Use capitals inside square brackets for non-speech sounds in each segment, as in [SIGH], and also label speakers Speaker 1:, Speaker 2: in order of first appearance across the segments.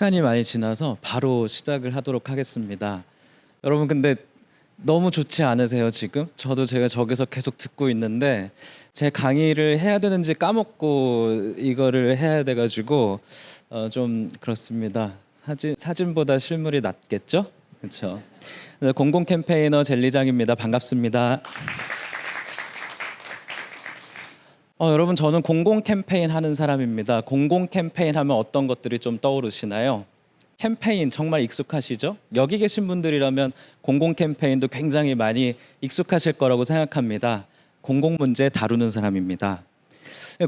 Speaker 1: 시간이 많이 지나서 바로 시작을 하도록 하겠습니다. 여러분 근데 너무 좋지 않으세요 지금? 저도 제가 저기서 계속 듣고 있는데 제 강의를 해야 되는지 까먹고 이거를 해야 돼가지고 어, 좀 그렇습니다. 사진 사진보다 실물이 낫겠죠? 그렇죠. 공공 캠페이너 젤리장입니다. 반갑습니다. 어, 여러분 저는 공공 캠페인 하는 사람입니다. 공공 캠페인 하면 어떤 것들이 좀 떠오르시나요? 캠페인 정말 익숙하시죠? 여기 계신 분들이라면 공공 캠페인도 굉장히 많이 익숙하실 거라고 생각합니다. 공공 문제 다루는 사람입니다.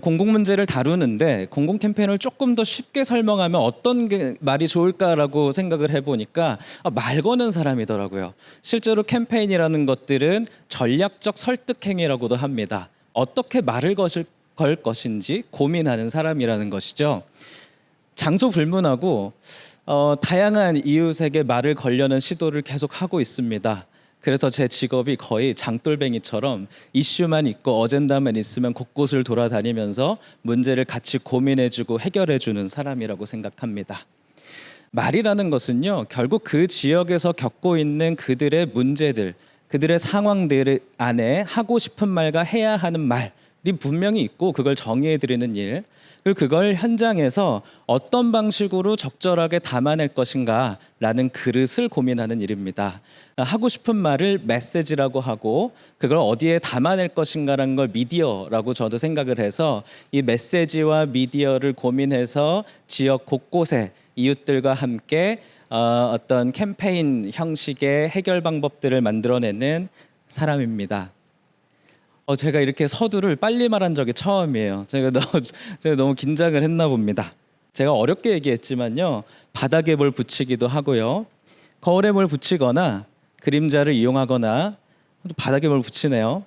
Speaker 1: 공공 문제를 다루는데 공공 캠페인을 조금 더 쉽게 설명하면 어떤 게 말이 좋을까라고 생각을 해보니까 아, 말 거는 사람이더라고요. 실제로 캠페인이라는 것들은 전략적 설득 행위라고도 합니다. 어떻게 말을 것을 걸 것인지 고민하는 사람이라는 것이죠. 장소 불문하고 어, 다양한 이웃에게 말을 걸려는 시도를 계속 하고 있습니다. 그래서 제 직업이 거의 장돌뱅이처럼 이슈만 있고 어젠다만 있으면 곳곳을 돌아다니면서 문제를 같이 고민해주고 해결해주는 사람이라고 생각합니다. 말이라는 것은요, 결국 그 지역에서 겪고 있는 그들의 문제들, 그들의 상황들 안에 하고 싶은 말과 해야 하는 말이 분명히 있고 그걸 정의해 드리는 일, 그리고 그걸 현장에서 어떤 방식으로 적절하게 담아낼 것인가라는 그릇을 고민하는 일입니다. 하고 싶은 말을 메시지라고 하고 그걸 어디에 담아낼 것인가라는 걸 미디어라고 저도 생각을 해서 이 메시지와 미디어를 고민해서 지역 곳곳에 이웃들과 함께 어, 어떤 캠페인 형식의 해결 방법들을 만들어내는 사람입니다. 어, 제가 이렇게 서두를 빨리 말한 적이 처음이에요. 제가 너무, [LAUGHS] 제가 너무 긴장을 했나 봅니다. 제가 어렵게 얘기했지만요. 바닥에 뭘 붙이기도 하고요. 거울에 뭘 붙이거나 그림자를 이용하거나 또 바닥에 뭘 붙이네요.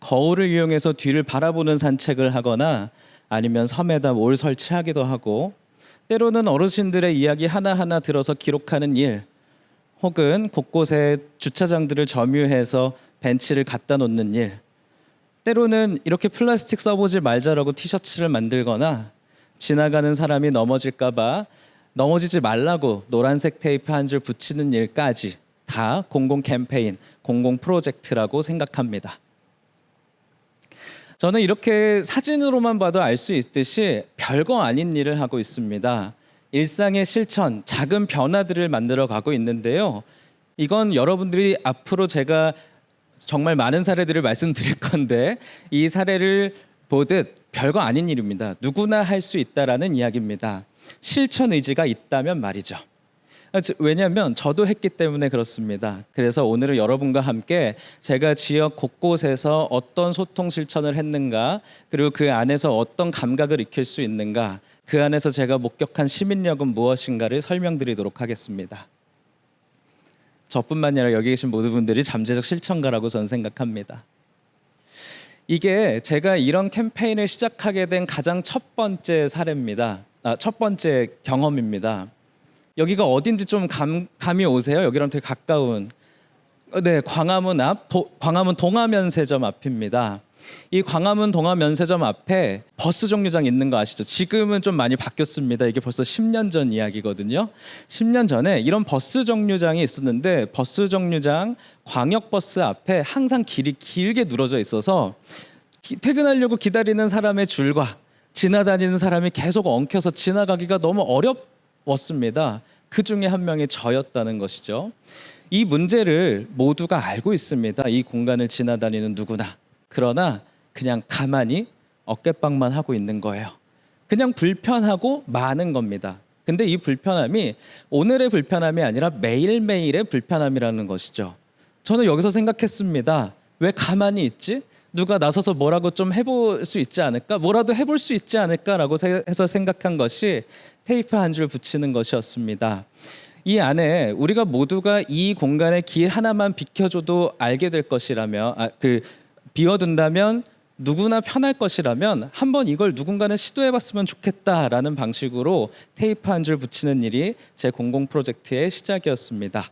Speaker 1: 거울을 이용해서 뒤를 바라보는 산책을 하거나 아니면 섬에다 뭘 설치하기도 하고 때로는 어르신들의 이야기 하나하나 들어서 기록하는 일 혹은 곳곳에 주차장들을 점유해서 벤치를 갖다 놓는 일 때로는 이렇게 플라스틱 써보지 말자라고 티셔츠를 만들거나 지나가는 사람이 넘어질까봐 넘어지지 말라고 노란색 테이프 한 줄 붙이는 일까지 다 공공 캠페인, 공공 프로젝트라고 생각합니다. 저는 이렇게 사진으로만 봐도 알 수 있듯이 별거 아닌 일을 하고 있습니다. 일상의 실천, 작은 변화들을 만들어 가고 있는데요. 이건 여러분들이 앞으로 제가 정말 많은 사례들을 말씀드릴 [LAUGHS] 건데 이 사례를 보듯 별거 아닌 일입니다. 누구나 할 수 있다라는 이야기입니다. 실천 의지가 있다면 말이죠. 아, 저- 왜냐하면 저도 했기 때문에 그렇습니다. 그래서 오늘은 여러분과 함께 제가 지역 곳곳에서 어떤 소통 실천을 했는가, 그리고 그 안에서 어떤 감각을 익힐 수 있는가, 그 안에서 제가 목격한 시민력은 무엇인가를 설명드리도록 하겠습니다. 저뿐만 아니라 여기 계신 모든 분들이 잠재적 실천가라고 저는 생각합니다. 이게 제가 이런 캠페인을 시작하게 된 가장 첫 번째 사례입니다. 아, 첫 번째 경험입니다. 여기가 어딘지 좀 감, 감이 오세요? 여기랑 되게 가까운 어, 네, 광화문 앞 도, 광화문 동화면세점 앞입니다. 이 광화문 동화면세점 앞에 버스 정류장 있는 거 아시죠? 지금은 좀 많이 바뀌었습니다. 이게 벌써 10년 전 이야기거든요. 10년 전에 이런 버스 정류장이 있었는데 버스 정류장 광역버스 앞에 항상 길이 길게 늘어져 있어서 기- 퇴근하려고 기다리는 사람의 줄과 지나다니는 사람이 계속 엉켜서 지나가기가 너무 어렵 웠습니다. 그 중에 한 명이 저였다는 것이죠. 이 문제를 모두가 알고 있습니다. 이 공간을 지나다니는 누구나. 그러나 그냥 가만히 어깨빵만 하고 있는 거예요. 그냥 불편하고 많은 겁니다. 근데 이 불편함이 오늘의 불편함이 아니라 매일매일의 불편함이라는 것이죠. 저는 여기서 생각했습니다. 왜 가만히 있지? 누가 나서서 뭐라고 좀 해볼 수 있지 않을까? 뭐라도 해볼 수 있지 않을까라고 세- 해서 생각한 것이 테이프 한 줄 붙이는 것이었습니다. 이 안에 우리가 모두가 이 공간에 길 하나만 비켜줘도 알게 될 것이라며 아, 그 비워둔다면 누구나 편할 것이라면 한번 이걸 누군가는 시도해봤으면 좋겠다라는 방식으로 테이프 한 줄 붙이는 일이 제 공공 프로젝트의 시작이었습니다.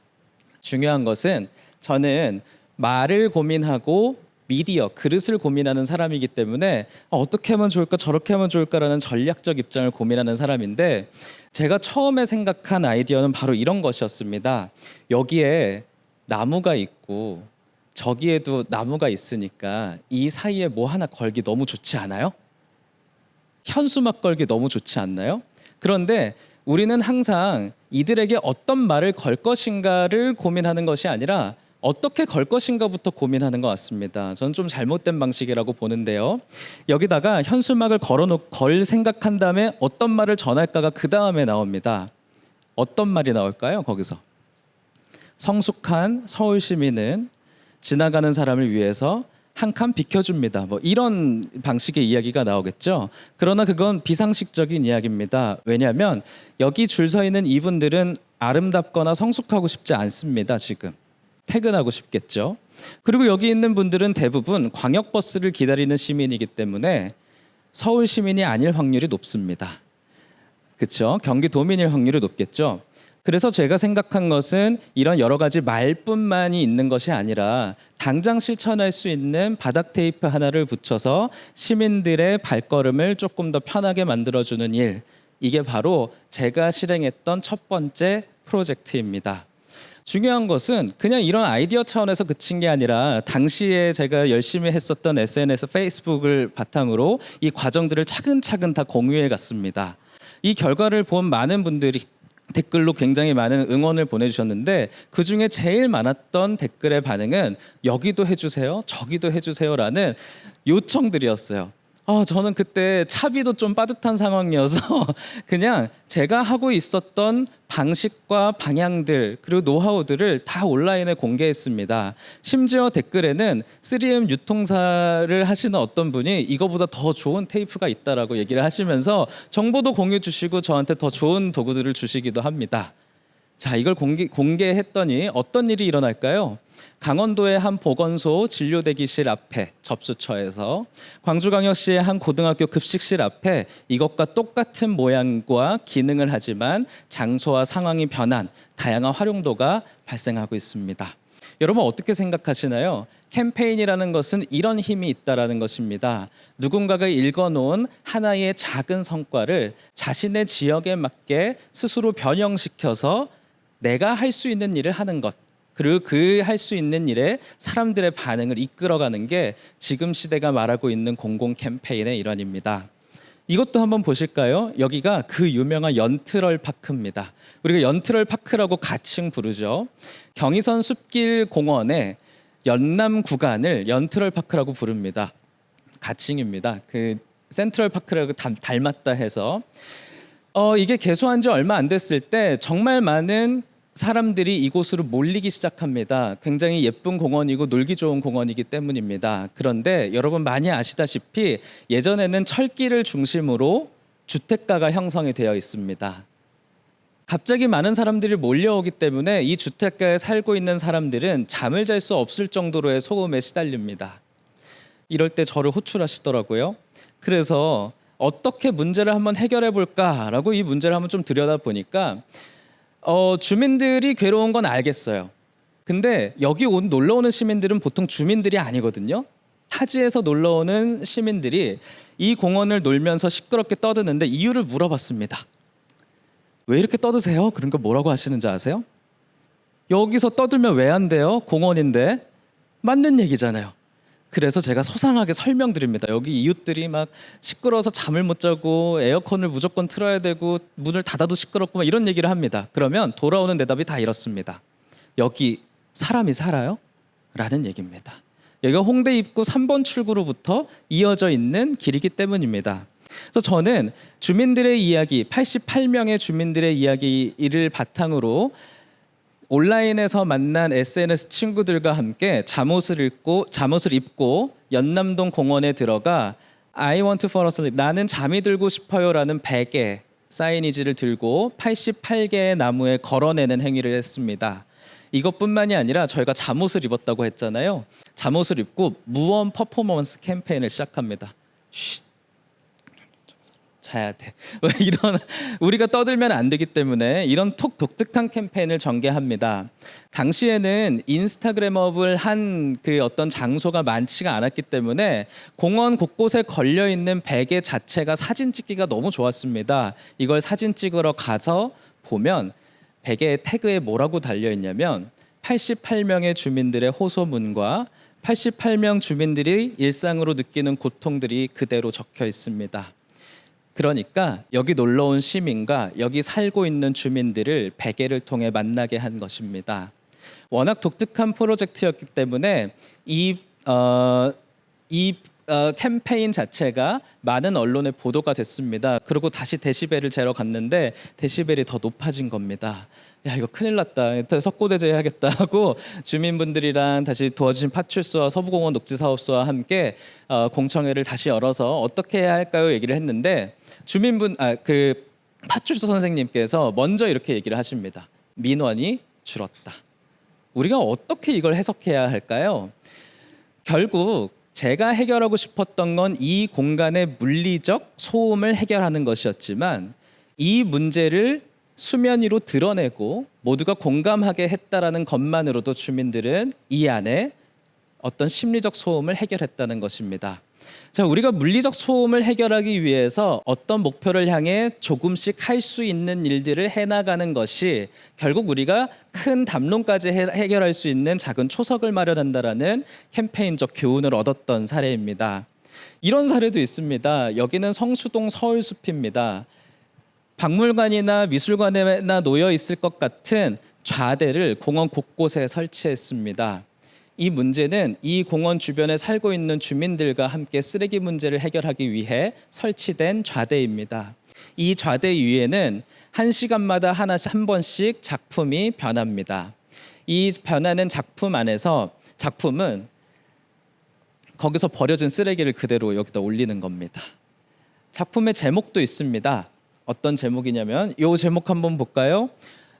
Speaker 1: 중요한 것은 저는 말을 고민하고 미디어 그릇을 고민하는 사람이기 때문에 어, 어떻게 하면 좋을까 저렇게 하면 좋을까라는 전략적 입장을 고민하는 사람인데 제가 처음에 생각한 아이디어는 바로 이런 것이었습니다. 여기에 나무가 있고 저기에도 나무가 있으니까 이 사이에 뭐 하나 걸기 너무 좋지 않아요? 현수막 걸기 너무 좋지 않나요? 그런데 우리는 항상 이들에게 어떤 말을 걸 것인가를 고민하는 것이 아니라 어떻게 걸 것인가부터 고민하는 것 같습니다. 저는 좀 잘못된 방식이라고 보는데요. 여기다가 현수막을 걸어놓 걸 생각한 다음에 어떤 말을 전할까가 그 다음에 나옵니다. 어떤 말이 나올까요? 거기서 성숙한 서울 시민은 지나가는 사람을 위해서 한 칸 비켜줍니다. 뭐 이런 방식의 이야기가 나오겠죠. 그러나 그건 비상식적인 이야기입니다. 왜냐하면 여기 줄 서 있는 이분들은 아름답거나 성숙하고 싶지 않습니다. 지금 퇴근하고 싶겠죠. 그리고 여기 있는 분들은 대부분 광역버스를 기다리는 시민이기 때문에 서울 시민이 아닐 확률이 높습니다. 그렇죠. 경기 도민일 확률이 높겠죠. 그래서 제가 생각한 것은 이런 여러 가지 말뿐만이 있는 것이 아니라 당장 실천할 수 있는 바닥 테이프 하나를 붙여서 시민들의 발걸음을 조금 더 편하게 만들어주는 일. 이게 바로 제가 실행했던 첫 번째 프로젝트입니다. 중요한 것은 그냥 이런 아이디어 차원에서 그친 게 아니라 당시에 제가 열심히 했었던 SNS, 페이스북을 바탕으로 이 과정들을 차근차근 다 공유해 갔습니다. 이 결과를 본 많은 분들이 댓글로 굉장히 많은 응원을 보내주셨는데 그 중에 제일 많았던 댓글의 반응은 여기도 해주세요, 저기도 해주세요라는 요청들이었어요. 아, 저는 그때 차비도 좀 빠듯한 상황이어서 [LAUGHS] 그냥 제가 하고 있었던 방식과 방향들 그리고 노하우들을 다 온라인에 공개했습니다. 심지어 댓글에는 3M 유통사를 하시는 어떤 분이 이거보다 더 좋은 테이프가 있다라고 얘기를 하시면서 정보도 공유 주시고 저한테 더 좋은 도구들을 주시기도 합니다. 자, 이걸 공개, 공개했더니 어떤 일이 일어날까요? 강원도의 한 보건소 진료대기실 앞에 접수처에서 광주광역시의 한 고등학교 급식실 앞에 이것과 똑같은 모양과 기능을 하지만 장소와 상황이 변한 다양한 활용도가 발생하고 있습니다. 여러분 어떻게 생각하시나요? 캠페인이라는 것은 이런 힘이 있다라는 것입니다. 누군가가 읽어놓은 하나의 작은 성과를 자신의 지역에 맞게 스스로 변형시켜서 내가 할 수 있는 일을 하는 것. 그리고 그 할 수 있는 일에 사람들의 반응을 이끌어가는 게 지금 시대가 말하고 있는 공공 캠페인의 일환입니다. 이것도 한번 보실까요? 여기가 그 유명한 연트럴 파크입니다. 우리가 연트럴 파크라고 가칭 부르죠. 경의선 숲길 공원의 연남 구간을 연트럴 파크라고 부릅니다. 가칭입니다. 그 센트럴 파크라고 닮- 닮았다 해서 어, 이게 개소한 지 얼마 안 됐을 때 정말 많은 사람들이 이곳으로 몰리기 시작합니다. 굉장히 예쁜 공원이고 놀기 좋은 공원이기 때문입니다. 그런데 여러분 많이 아시다시피 예전에는 철길을 중심으로 주택가가 형성이 되어 있습니다. 갑자기 많은 사람들이 몰려오기 때문에 이 주택가에 살고 있는 사람들은 잠을 잘 수 없을 정도로의 소음에 시달립니다. 이럴 때 저를 호출하시더라고요. 그래서 어떻게 문제를 한번 해결해 볼까라고 이 문제를 한번 좀 들여다 보니까 어, 주민들이 괴로운 건 알겠어요. 근데 여기 온 놀러 오는 시민들은 보통 주민들이 아니거든요. 타지에서 놀러 오는 시민들이 이 공원을 놀면서 시끄럽게 떠드는데 이유를 물어봤습니다. 왜 이렇게 떠드세요? 그러니까 뭐라고 하시는지 아세요? 여기서 떠들면 왜 안 돼요? 공원인데 맞는 얘기잖아요. 그래서 제가 소상하게 설명드립니다. 여기 이웃들이 막 시끄러워서 잠을 못 자고 에어컨을 무조건 틀어야 되고 문을 닫아도 시끄럽고 막 이런 얘기를 합니다. 그러면 돌아오는 대답이 다 이렇습니다. 여기 사람이 살아요? 라는 얘기입니다. 여기가 홍대 입구 3번 출구로부터 이어져 있는 길이기 때문입니다. 그래서 저는 주민들의 이야기, 88명의 주민들의 이야기를 바탕으로 온라인에서 만난 SNS 친구들과 함께 잠옷을 입고 잠옷을 입고 연남동 공원에 들어가 I want for a sleep 나는 잠이 들고 싶어요라는 베개 사이니지를 들고 88개의 나무에 걸어내는 행위를 했습니다. 이것뿐만이 아니라 저희가 잠옷을 입었다고 했잖아요. 잠옷을 입고 무언 퍼포먼스 캠페인을 시작합니다. 쉿. 자야 돼. [LAUGHS] 뭐 이런 우리가 떠들면 안 되기 때문에 이런 톡 독특한 캠페인을 전개합니다. 당시에는 인스타그램업을 한 그 어떤 장소가 많지가 않았기 때문에 공원 곳곳에 걸려 있는 베개 자체가 사진 찍기가 너무 좋았습니다. 이걸 사진 찍으러 가서 보면 베개 태그에 뭐라고 달려 있냐면 88명의 주민들의 호소문과 88명 주민들이 일상으로 느끼는 고통들이 그대로 적혀 있습니다. 그러니까 여기 놀러 온 시민과 여기 살고 있는 주민들을 베개를 통해 만나게 한 것입니다. 워낙 독특한 프로젝트였기 때문에 이 어, 이 어, 캠페인 자체가 많은 언론에 보도가 됐습니다. 그리고 다시 데시벨을 재러 갔는데 데시벨이 더 높아진 겁니다. 야 이거 큰일 났다. 석고대제 해야겠다 하고 [LAUGHS] 주민분들이랑 다시 도와주신 파출소와 서부공원 녹지사업소와 함께 어, 공청회를 다시 열어서 어떻게 해야 할까요? 얘기를 했는데 주민분 아 그 파출소 선생님께서 먼저 이렇게 얘기를 하십니다. 민원이 줄었다. 우리가 어떻게 이걸 해석해야 할까요? 결국 제가 해결하고 싶었던 건 이 공간의 물리적 소음을 해결하는 것이었지만 이 문제를 수면 위로 드러내고 모두가 공감하게 했다라는 것만으로도 주민들은 이 안에 어떤 심리적 소음을 해결했다는 것입니다. 자, 우리가 물리적 소음을 해결하기 위해서 어떤 목표를 향해 조금씩 할 수 있는 일들을 해나가는 것이 결국 우리가 큰 담론까지 해- 해결할 수 있는 작은 초석을 마련한다라는 캠페인적 교훈을 얻었던 사례입니다. 이런 사례도 있습니다. 여기는 성수동 서울숲입니다. 박물관이나 미술관에나 놓여 있을 것 같은 좌대를 공원 곳곳에 설치했습니다. 이 문제는 이 공원 주변에 살고 있는 주민들과 함께 쓰레기 문제를 해결하기 위해 설치된 좌대입니다. 이 좌대 위에는 한 시간마다 하나씩 한 번씩 작품이 변합니다. 이 변하는 작품 안에서 작품은 거기서 버려진 쓰레기를 그대로 여기다 올리는 겁니다. 작품의 제목도 있습니다. 어떤 제목이냐면 요 제목 한번 볼까요?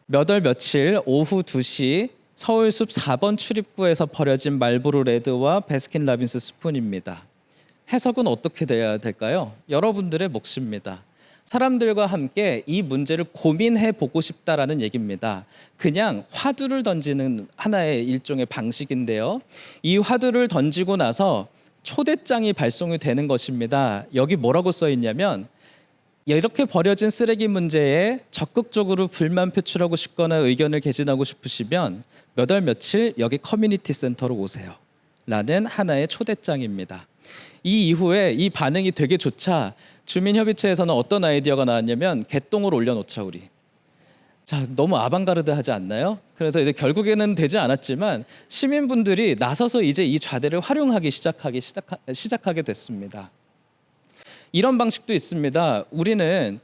Speaker 1: 몇 월 며칠 오후 2시 서울숲 4번 출입구에서 버려진 말보로 레드와 베스킨 라빈스 스푼입니다. 해석은 어떻게 돼야 될까요? 여러분들의 몫입니다. 사람들과 함께 이 문제를 고민해 보고 싶다라는 얘기입니다. 그냥 화두를 던지는 하나의 일종의 방식인데요. 이 화두를 던지고 나서 초대장이 발송이 되는 것입니다. 여기 뭐라고 써 있냐면 이렇게 버려진 쓰레기 문제에 적극적으로 불만 표출하고 싶거나 의견을 개진하고 싶으시면 몇 월 며칠 여기 커뮤니티 센터로 오세요. 라는 하나의 초대장입니다. 이 이후에 이 반응이 되게 좋자 주민협의체에서는 어떤 아이디어가 나왔냐면 개똥을 올려놓자 우리. 자 너무 아방가르드 하지 않나요? 그래서 이제 결국에는 되지 않았지만 시민분들이 나서서 이제 이 좌대를 활용하기 시작하기 시작 시작하게 됐습니다. 이런 방식도 있습니다. 우리는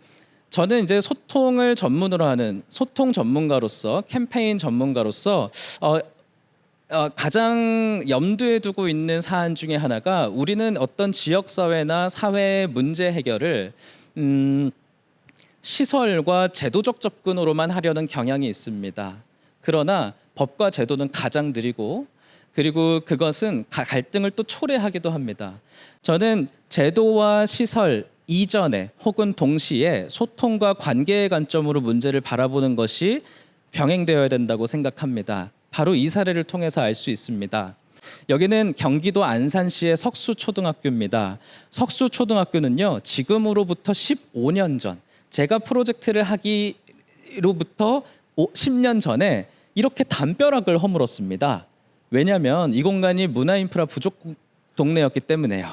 Speaker 1: 저는 이제 소통을 전문으로 하는 소통 전문가로서 캠페인 전문가로서 어, 어, 가장 염두에 두고 있는 사안 중에 하나가 우리는 어떤 지역 사회나 사회의 문제 해결을 음, 시설과 제도적 접근으로만 하려는 경향이 있습니다. 그러나 법과 제도는 가장 느리고 그리고 그것은 가- 갈등을 또 초래하기도 합니다. 저는 제도와 시설 이전에 혹은 동시에 소통과 관계의 관점으로 문제를 바라보는 것이 병행되어야 된다고 생각합니다. 바로 이 사례를 통해서 알 수 있습니다. 여기는 경기도 안산시의 석수초등학교입니다. 석수초등학교는요, 지금으로부터 15년 전, 제가 프로젝트를 하기로부터 10년 전에 이렇게 담벼락을 허물었습니다. 왜냐하면 이 공간이 문화 인프라 부족 동네였기 때문에요.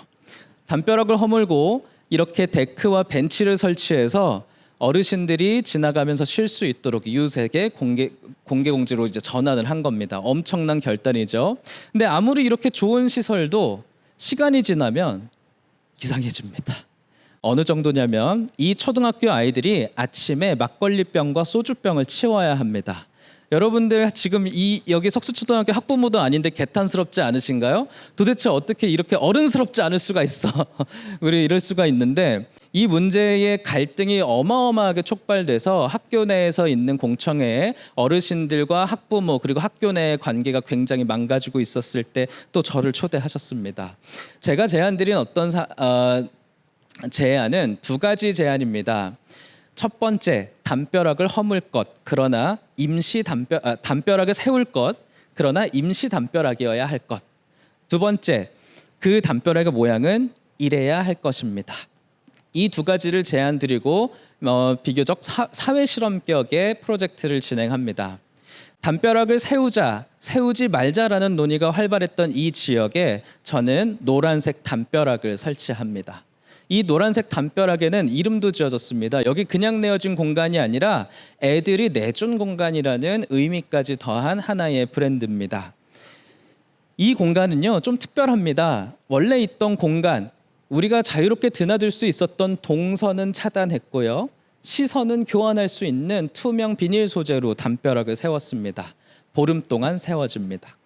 Speaker 1: 담벼락을 허물고 이렇게 데크와 벤치를 설치해서 어르신들이 지나가면서 쉴 수 있도록 이웃에게 공개 공개 공지로 이제 전환을 한 겁니다. 엄청난 결단이죠. 근데 아무리 이렇게 좋은 시설도 시간이 지나면 이상해집니다. 어느 정도냐면 이 초등학교 아이들이 아침에 막걸리병과 소주병을 치워야 합니다. 여러분들 지금 이 여기 석수초등학교 학부모도 아닌데 개탄스럽지 않으신가요? 도대체 어떻게 이렇게 어른스럽지 않을 수가 있어? [LAUGHS] 우리 이럴 수가 있는데 이 문제의 갈등이 어마어마하게 촉발돼서 학교 내에서 있는 공청회에 어르신들과 학부모 그리고 학교 내의 관계가 굉장히 망가지고 있었을 때 또 저를 초대하셨습니다. 제가 제안드린 어떤 사, 어, 제안은 두 가지 제안입니다. 첫 번째, 담벼락을 허물 것, 그러나 임시 담벼, 아, 담벼락을 세울 것, 그러나 임시 담벼락이어야 할 것. 두 번째, 그 담벼락의 모양은 이래야 할 것입니다. 이 두 가지를 제안 드리고 어, 비교적 사, 사회 실험격의 프로젝트를 진행합니다. 담벼락을 세우자, 세우지 말자라는 논의가 활발했던 이 지역에 저는 노란색 담벼락을 설치합니다. 이 노란색 담벼락에는 이름도 지어졌습니다. 여기 그냥 내어진 공간이 아니라 애들이 내준 공간이라는 의미까지 더한 하나의 브랜드입니다. 이 공간은요 좀 특별합니다. 원래 있던 공간 우리가 자유롭게 드나들 수 있었던 동선은 차단했고요. 시선은 교환할 수 있는 투명 비닐 소재로 담벼락을 세웠습니다. 보름 동안 세워집니다.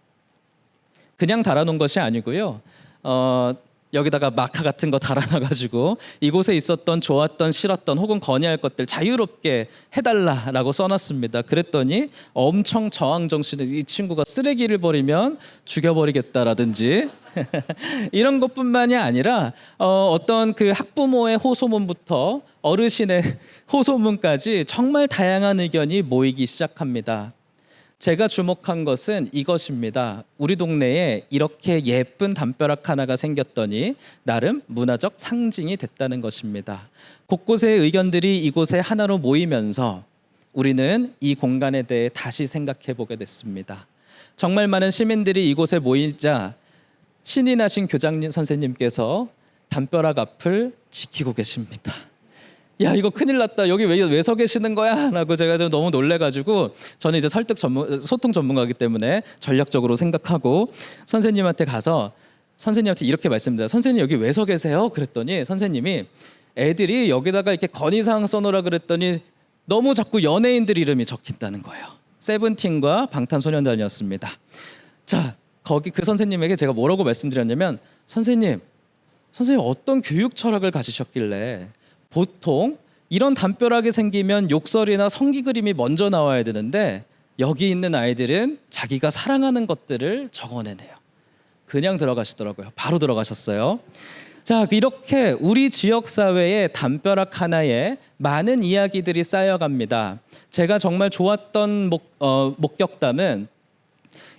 Speaker 1: 그냥 달아놓은 것이 아니고요. 어, 여기다가 마카 같은 거 달아놔가지고 이곳에 있었던 좋았던 싫었던 혹은 건의할 것들 자유롭게 해달라라고 써놨습니다. 그랬더니 엄청 저항 정신의 이 친구가 쓰레기를 버리면 죽여버리겠다라든지 [LAUGHS] 이런 것뿐만이 아니라 어, 어떤 그 학부모의 호소문부터 어르신의 [LAUGHS] 호소문까지 정말 다양한 의견이 모이기 시작합니다. 제가 주목한 것은 이것입니다. 우리 동네에 이렇게 예쁜 담벼락 하나가 생겼더니 나름 문화적 상징이 됐다는 것입니다. 곳곳의 의견들이 이곳에 하나로 모이면서 우리는 이 공간에 대해 다시 생각해 보게 됐습니다. 정말 많은 시민들이 이곳에 모이자 신이 나신 교장님 선생님께서 담벼락 앞을 지키고 계십니다. 야 이거 큰일 났다 여기 왜 왜 서 계시는 거야? 라고 제가 좀 너무 놀래가지고 저는 이제 설득 전문 소통 전문가이기 때문에 전략적으로 생각하고 선생님한테 가서 선생님한테 이렇게 말씀드려요. 선생님 여기 왜 서 계세요? 그랬더니 선생님이 애들이 여기다가 이렇게 건의사항 써놓으라 그랬더니 너무 자꾸 연예인들 이름이 적힌다는 거예요. 세븐틴과 방탄소년단이었습니다. 자 거기 그 선생님에게 제가 뭐라고 말씀드렸냐면 선생님 선생님 어떤 교육 철학을 가지셨길래 보통 이런 담벼락이 생기면 욕설이나 성기 그림이 먼저 나와야 되는데 여기 있는 아이들은 자기가 사랑하는 것들을 적어내네요. 그냥 들어가시더라고요. 바로 들어가셨어요. 자, 이렇게 우리 지역 사회의 담벼락 하나에 많은 이야기들이 쌓여갑니다. 제가 정말 좋았던 목, 어, 목격담은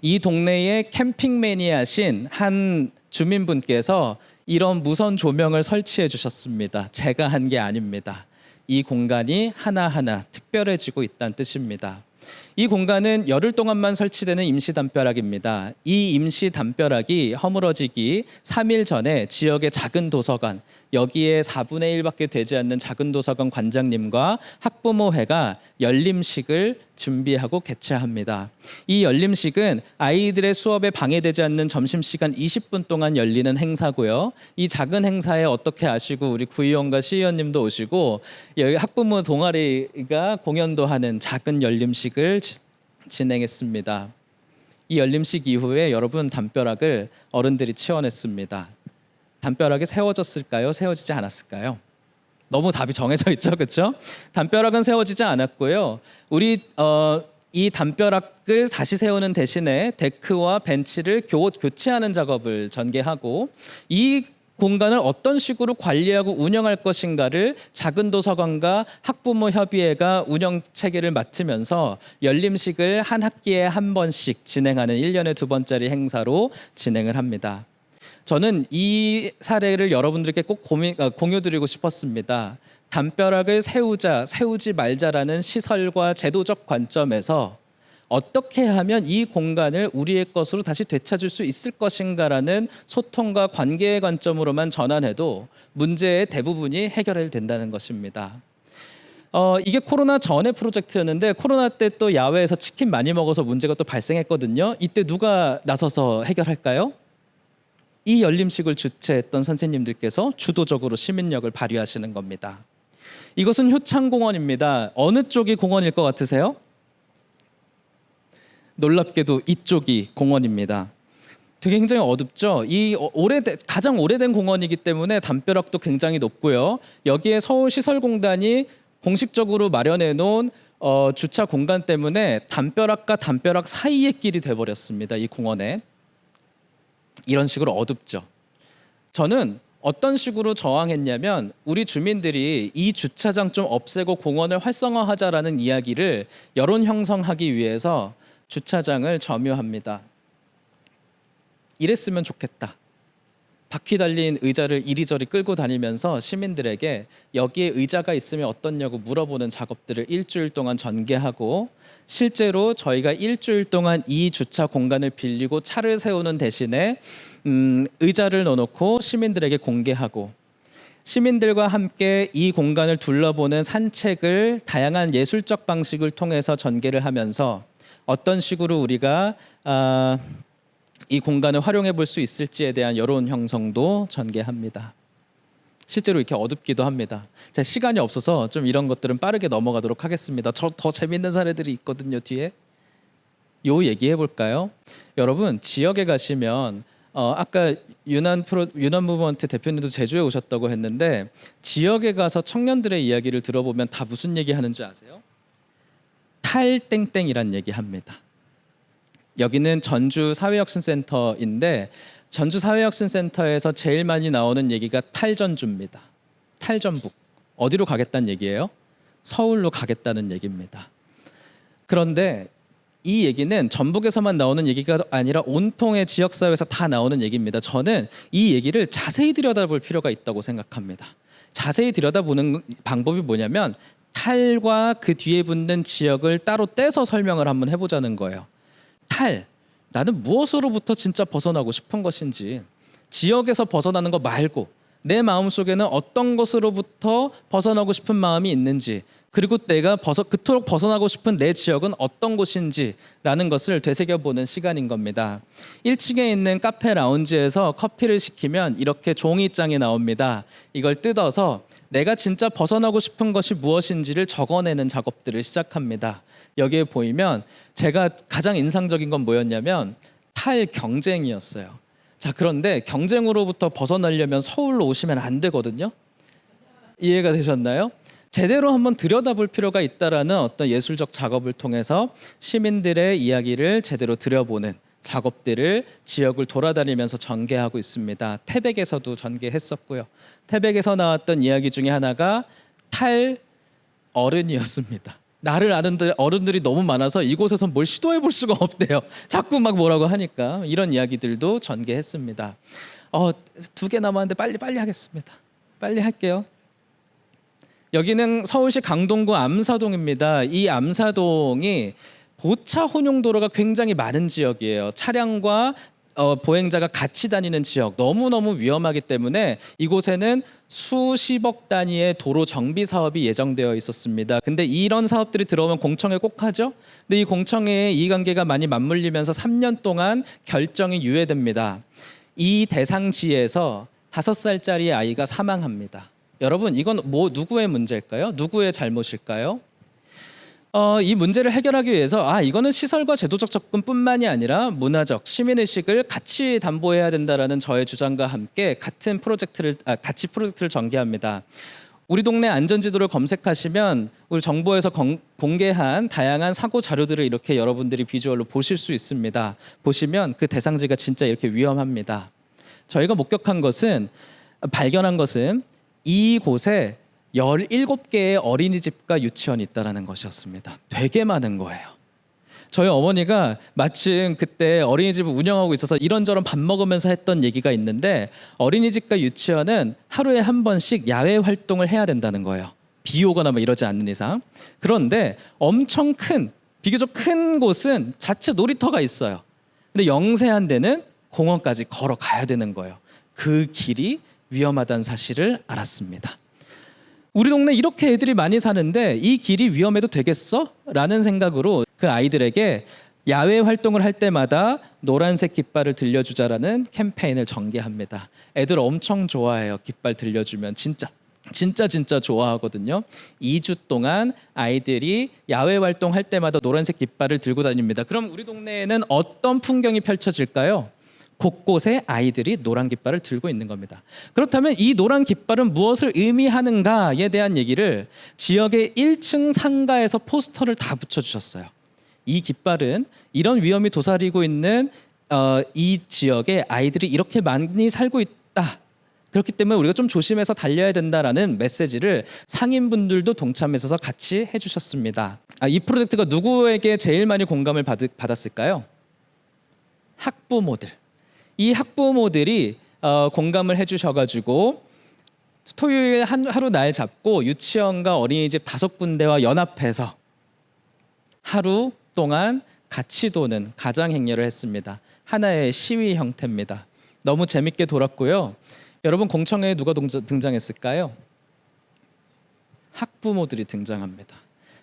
Speaker 1: 이 동네에 캠핑 매니아신 한 주민분께서 이런 무선 조명을 설치해 주셨습니다. 제가 한 게 아닙니다. 이 공간이 하나하나 특별해지고 있다는 뜻입니다. 이 공간은 열흘 동안만 설치되는 임시 담벼락입니다. 이 임시 담벼락이 허물어지기 3일 전에 지역의 작은 도서관, 여기에 4분의 1밖에 되지 않는 작은 도서관 관장님과 학부모회가 열림식을 준비하고 개최합니다. 이 열림식은 아이들의 수업에 방해되지 않는 점심시간 20분 동안 열리는 행사고요. 이 작은 행사에 어떻게 아시고 우리 구의원과 시의원님도 오시고 여기 학부모 동아리가 공연도 하는 작은 열림식을 지- 진행했습니다. 이 열림식 이후에 여러분 담벼락을 어른들이 치워냈습니다. 담벼락이 세워졌을까요? 세워지지 않았을까요? 너무 답이 정해져 있죠, 그렇죠? 담벼락은 세워지지 않았고요. 우리 어, 이 담벼락을 다시 세우는 대신에 데크와 벤치를 교, 교체하는 작업을 전개하고 이 공간을 어떤 식으로 관리하고 운영할 것인가를 작은 도서관과 학부모 협의회가 운영 체계를 맡으면서 열림식을 한 학기에 한 번씩 진행하는 1년에 두 번짜리 행사로 진행을 합니다. 저는 이 사례를 여러분들께 꼭 고민, 어, 공유드리고 싶었습니다. 담벼락을 세우자, 세우지 말자라는 시설과 제도적 관점에서 어떻게 하면 이 공간을 우리의 것으로 다시 되찾을 수 있을 것인가라는 소통과 관계의 관점으로만 전환해도 문제의 대부분이 해결된다는 것입니다. 어, 이게 코로나 전의 프로젝트였는데 코로나 때 또 야외에서 치킨 많이 먹어서 문제가 또 발생했거든요. 이때 누가 나서서 해결할까요? 이 열림식을 주최했던 선생님들께서 주도적으로 시민력을 발휘하시는 겁니다. 이것은 효창공원입니다. 어느 쪽이 공원일 것 같으세요? 놀랍게도 이쪽이 공원입니다. 되게 굉장히 어둡죠. 이 어- 오래된 가장 오래된 공원이기 때문에 담벼락도 굉장히 높고요. 여기에 서울시설공단이 공식적으로 마련해 놓은 어, 주차 공간 때문에 담벼락과 담벼락 사이의 길이 돼버렸습니다. 이 공원에 이런 식으로 어둡죠. 저는 어떤 식으로 저항했냐면 우리 주민들이 이 주차장 좀 없애고 공원을 활성화하자라는 이야기를 여론 형성하기 위해서 주차장을 점유합니다. 이랬으면 좋겠다. 바퀴 달린 의자를 이리저리 끌고 다니면서 시민들에게 여기에 의자가 있으면 어떻냐고 물어보는 작업들을 일주일 동안 전개하고 실제로 저희가 일주일 동안 이 주차 공간을 빌리고 차를 세우는 대신에 음, 의자를 넣어놓고 시민들에게 공개하고 시민들과 함께 이 공간을 둘러보는 산책을 다양한 예술적 방식을 통해서 전개를 하면서 어떤 식으로 우리가 아, 이 공간을 활용해 볼 수 있을지에 대한 여론 형성도 전개합니다. 실제로 이렇게 어둡기도 합니다. 제 시간이 없어서 좀 이런 것들은 빠르게 넘어가도록 하겠습니다. 저 더 재밌는 사례들이 있거든요 뒤에. 요 얘기해 볼까요? 여러분 지역에 가시면 어, 아까 유난 프로 유난 무브먼트 대표님도 제주에 오셨다고 했는데 지역에 가서 청년들의 이야기를 들어보면 다 무슨 얘기 하는지 아세요? 탈땡땡이란 얘기 합니다. 여기는 전주 사회혁신센터인데 전주 사회혁신센터에서 제일 많이 나오는 얘기가 탈전주입니다. 탈전북 어디로 가겠다는 얘기예요? 서울로 가겠다는 얘기입니다. 그런데 이 얘기는 전북에서만 나오는 얘기가 아니라 온통의 지역사회에서 다 나오는 얘기입니다. 저는 이 얘기를 자세히 들여다볼 필요가 있다고 생각합니다. 자세히 들여다보는 방법이 뭐냐면 탈과 그 뒤에 붙는 지역을 따로 떼서 설명을 한번 해보자는 거예요. 탈. 나는 무엇으로부터 진짜 벗어나고 싶은 것인지 지역에서 벗어나는 거 말고 내 마음 속에는 어떤 것으로부터 벗어나고 싶은 마음이 있는지 그리고 내가 벗어 그토록 벗어나고 싶은 내 지역은 어떤 곳인지라는 것을 되새겨 보는 시간인 겁니다. 1층에 있는 카페 라운지에서 커피를 시키면 이렇게 종이장이 나옵니다. 이걸 뜯어서 내가 진짜 벗어나고 싶은 것이 무엇인지를 적어내는 작업들을 시작합니다. 여기에 보이면 제가 가장 인상적인 건 뭐였냐면 탈 경쟁이었어요. 자, 그런데 경쟁으로부터 벗어나려면 서울로 오시면 안 되거든요. 이해가 되셨나요? 제대로 한번 들여다볼 필요가 있다라는 어떤 예술적 작업을 통해서 시민들의 이야기를 제대로 들여보는 작업들을 지역을 돌아다니면서 전개하고 있습니다. 태백에서도 전개했었고요. 태백에서 나왔던 이야기 중에 하나가 탈 어른이었습니다. 나를 아는 어른들이 너무 많아서 이곳에서 뭘 시도해 볼 수가 없대요. 자꾸 막 뭐라고 하니까 이런 이야기들도 전개했습니다. 어, 두 개 남았는데 빨리 빨리 하겠습니다. 빨리 할게요. 여기는 서울시 강동구 암사동입니다. 이 암사동이 보차 혼용도로가 굉장히 많은 지역이에요. 차량과 어, 보행자가 같이 다니는 지역 너무 너무 위험하기 때문에 이곳에는 수십억 단위의 도로 정비 사업이 예정되어 있었습니다. 근데 이런 사업들이 들어오면 공청회 꼭 하죠. 근데 이 공청회에 이관계가 많이 맞물리면서 3년 동안 결정이 유예됩니다. 이 대상지에서 다섯 살짜리 아이가 사망합니다. 여러분 이건 뭐 누구의 문제일까요? 누구의 잘못일까요? 어, 이 문제를 해결하기 위해서 아 이거는 시설과 제도적 접근뿐만이 아니라 문화적 시민 의식을 같이 담보해야 된다라는 저의 주장과 함께 같은 프로젝트를 아, 같이 프로젝트를 전개합니다. 우리 동네 안전지도를 검색하시면 우리 정부에서 건, 공개한 다양한 사고 자료들을 이렇게 여러분들이 비주얼로 보실 수 있습니다. 보시면 그 대상지가 진짜 이렇게 위험합니다. 저희가 목격한 것은 발견한 것은 이곳에 17개의 어린이집과 유치원이 있다라는 것이었습니다. 되게 많은 거예요. 저희 어머니가 마침 그때 어린이집을 운영하고 있어서 이런저런 밥 먹으면서 했던 얘기가 있는데 어린이집과 유치원은 하루에 한 번씩 야외 활동을 해야 된다는 거예요. 비 오거나 뭐 이러지 않는 이상. 그런데 엄청 큰 비교적 큰 곳은 자체 놀이터가 있어요. 근데 영세한 데는 공원까지 걸어가야 되는 거예요. 그 길이 위험하다는 사실을 알았습니다. 우리 동네 이렇게 애들이 많이 사는데 이 길이 위험해도 되겠어? 라는 생각으로 그 아이들에게 야외 활동을 할 때마다 노란색 깃발을 들려주자라는 캠페인을 전개합니다. 애들 엄청 좋아해요. 깃발 들려주면 진짜 진짜 진짜 좋아하거든요. 2주 동안 아이들이 야외 활동할 때마다 노란색 깃발을 들고 다닙니다. 그럼 우리 동네에는 어떤 풍경이 펼쳐질까요? 곳곳에 아이들이 노란 깃발을 들고 있는 겁니다. 그렇다면 이 노란 깃발은 무엇을 의미하는가에 대한 얘기를 지역의 1층 상가에서 포스터를 다 붙여주셨어요. 이 깃발은 이런 위험이 도사리고 있는 어, 이 지역에 아이들이 이렇게 많이 살고 있다. 그렇기 때문에 우리가 좀 조심해서 달려야 된다라는 메시지를 상인분들도 동참해서 같이 해주셨습니다. 아, 이 프로젝트가 누구에게 제일 많이 공감을 받, 받았을까요? 학부모들. 이 학부모들이 어, 공감을 해주셔가지고 토요일 한, 하루 날 잡고 유치원과 어린이집 다섯 군데와 연합해서 하루 동안 같이 도는 가장 행렬을 했습니다. 하나의 시위 형태입니다. 너무 재밌게 돌았고요. 여러분 공청회에 누가 등장했을까요? 학부모들이 등장합니다.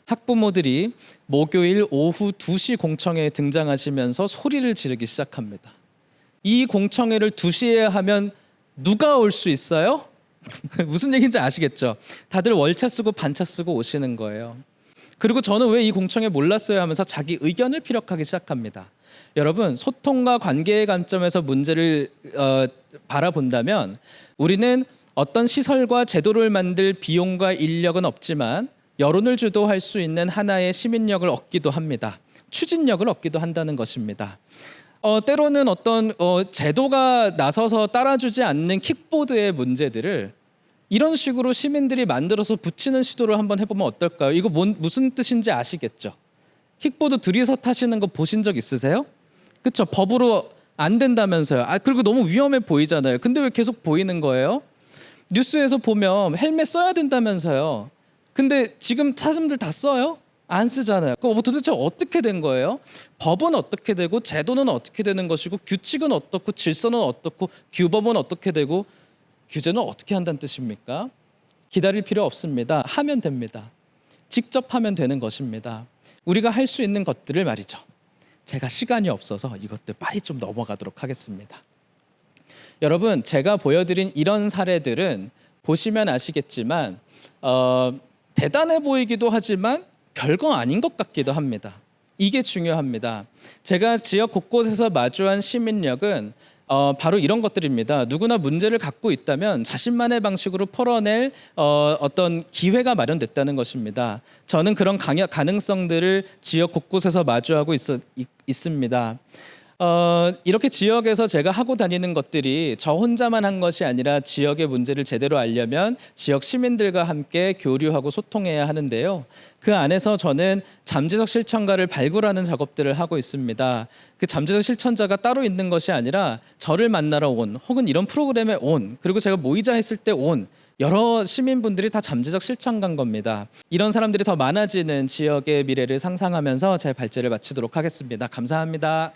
Speaker 1: 학부모들이 목요일 오후 2시 공청회에 등장하시면서 소리를 지르기 시작합니다. 이 공청회를 2시에 하면 누가 올 수 있어요? [LAUGHS] 무슨 얘기인지 아시겠죠? 다들 월차 쓰고 반차 쓰고 오시는 거예요. 그리고 저는 왜 이 공청회 몰랐어요 하면서 자기 의견을 피력하기 시작합니다. 여러분 소통과 관계의 관점에서 문제를 어, 바라본다면 우리는 어떤 시설과 제도를 만들 비용과 인력은 없지만 여론을 주도할 수 있는 하나의 시민력을 얻기도 합니다. 추진력을 얻기도 한다는 것입니다. 어, 때로는 어떤 어, 제도가 나서서 따라주지 않는 킥보드의 문제들을 이런 식으로 시민들이 만들어서 붙이는 시도를 한번 해보면 어떨까요? 이거 뭔, 무슨 뜻인지 아시겠죠? 킥보드 둘이서 타시는 거 보신 적 있으세요? 그쵸? 법으로 안 된다면서요. 아 그리고 너무 위험해 보이잖아요. 근데 왜 계속 보이는 거예요? 뉴스에서 보면 헬멧 써야 된다면서요. 근데 지금 사람들 다 써요? 안 쓰잖아요. 그럼 도대체 어떻게 된 거예요? 법은 어떻게 되고 제도는 어떻게 되는 것이고 규칙은 어떻고 질서는 어떻고 규범은 어떻게 되고 규제는 어떻게 한다는 뜻입니까? 기다릴 필요 없습니다. 하면 됩니다. 직접 하면 되는 것입니다. 우리가 할 수 있는 것들을 말이죠. 제가 시간이 없어서 이것들 빨리 좀 넘어가도록 하겠습니다. 여러분, 제가 보여드린 이런 사례들은 보시면 아시겠지만 어, 대단해 보이기도 하지만 별거 아닌 것 같기도 합니다. 이게 중요합니다. 제가 지역 곳곳에서 마주한 시민력은 어, 바로 이런 것들입니다. 누구나 문제를 갖고 있다면 자신만의 방식으로 풀어낼 어, 어떤 기회가 마련됐다는 것입니다. 저는 그런 강야, 가능성들을 지역 곳곳에서 마주하고 있, 있, 있습니다. 어, 이렇게 지역에서 제가 하고 다니는 것들이 저 혼자만 한 것이 아니라 지역의 문제를 제대로 알려면 지역 시민들과 함께 교류하고 소통해야 하는데요. 그 안에서 저는 잠재적 실천가를 발굴하는 작업들을 하고 있습니다. 그 잠재적 실천자가 따로 있는 것이 아니라 저를 만나러 온 혹은 이런 프로그램에 온 그리고 제가 모이자 했을 때 온 여러 시민분들이 다 잠재적 실천간 겁니다. 이런 사람들이 더 많아지는 지역의 미래를 상상하면서 제 발제를 마치도록 하겠습니다. 감사합니다.